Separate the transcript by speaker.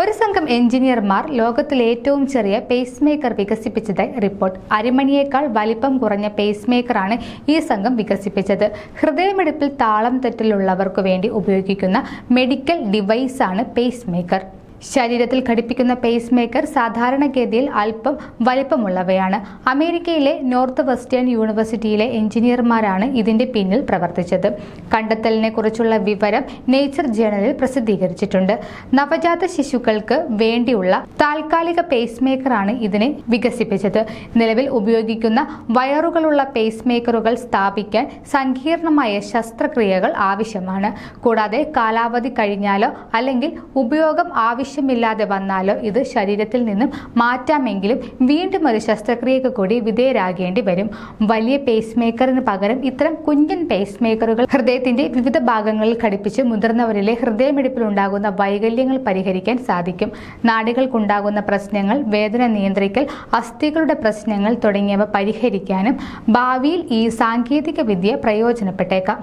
Speaker 1: ഒരു സംഘം എഞ്ചിനീയർമാർ ലോകത്തിലെ ഏറ്റവും ചെറിയ പേസ് മേക്കർ വികസിപ്പിച്ചതായി റിപ്പോർട്ട് അരിമണിയേക്കാൾ വലിപ്പം കുറഞ്ഞ പേസ് മേക്കറാണ് ഈ സംഘം വികസിപ്പിച്ചത്. ഹൃദയമിടിപ്പിൽ താളം തെറ്റിലുള്ളവർക്കു വേണ്ടി ഉപയോഗിക്കുന്ന മെഡിക്കൽ ഡിവൈസാണ് പേസ് മേക്കർ ശരീരത്തിൽ ഘടിപ്പിക്കുന്ന പേസ് മേക്കർ സാധാരണഗതിയിൽ അല്പം വലിപ്പമുള്ളവയാണ്. അമേരിക്കയിലെ നോർത്ത് വെസ്റ്റേൺ യൂണിവേഴ്സിറ്റിയിലെ എഞ്ചിനീയർമാരാണ് ഇതിന്റെ പിന്നിൽ പ്രവർത്തിച്ചത്. കണ്ടെത്തലിനെ കുറിച്ചുള്ള വിവരം നേച്ചർ ജേണലിൽ പ്രസിദ്ധീകരിച്ചിട്ടുണ്ട്. നവജാത ശിശുക്കൾക്ക് വേണ്ടിയുള്ള താൽക്കാലിക പേസ് മേക്കറാണ് ഇതിനെ വികസിപ്പിച്ചത്. നിലവിൽ ഉപയോഗിക്കുന്ന വയറുകളുള്ള പേസ് മേക്കറുകൾ സ്ഥാപിക്കാൻ സങ്കീർണമായ ശസ്ത്രക്രിയകൾ ആവശ്യമാണ്. കൂടാതെ കാലാവധി കഴിഞ്ഞാലോ അല്ലെങ്കിൽ ഉപയോഗം ആവശ്യമില്ലാതെ വന്നാലോ ഇത് ശരീരത്തിൽ നിന്നും മാറ്റാമെങ്കിലും വീണ്ടും ഒരു ശസ്ത്രക്രിയക്ക് കൂടി വിധേയരാകേണ്ടി വരും. വലിയ പേസ് മേക്കറിന് പകരം ഇത്തരം കുഞ്ഞൻ പേസ് മേക്കറുകൾ ഹൃദയത്തിന്റെ വിവിധ ഭാഗങ്ങളിൽ ഘടിപ്പിച്ച് മുതിർന്നവരിലെ ഹൃദയമിടിപ്പിലുണ്ടാകുന്ന വൈകല്യങ്ങൾ പരിഹരിക്കാൻ സാധിക്കും. നാടികൾക്കുണ്ടാകുന്ന പ്രശ്നങ്ങൾ വേദന നിയന്ത്രിക്കൽ അസ്ഥികളുടെ പ്രശ്നങ്ങൾ തുടങ്ങിയവ പരിഹരിക്കാനും ഭാവിയിൽ ഈ സാങ്കേതിക വിദ്യ പ്രയോജനപ്പെട്ടേക്കാം.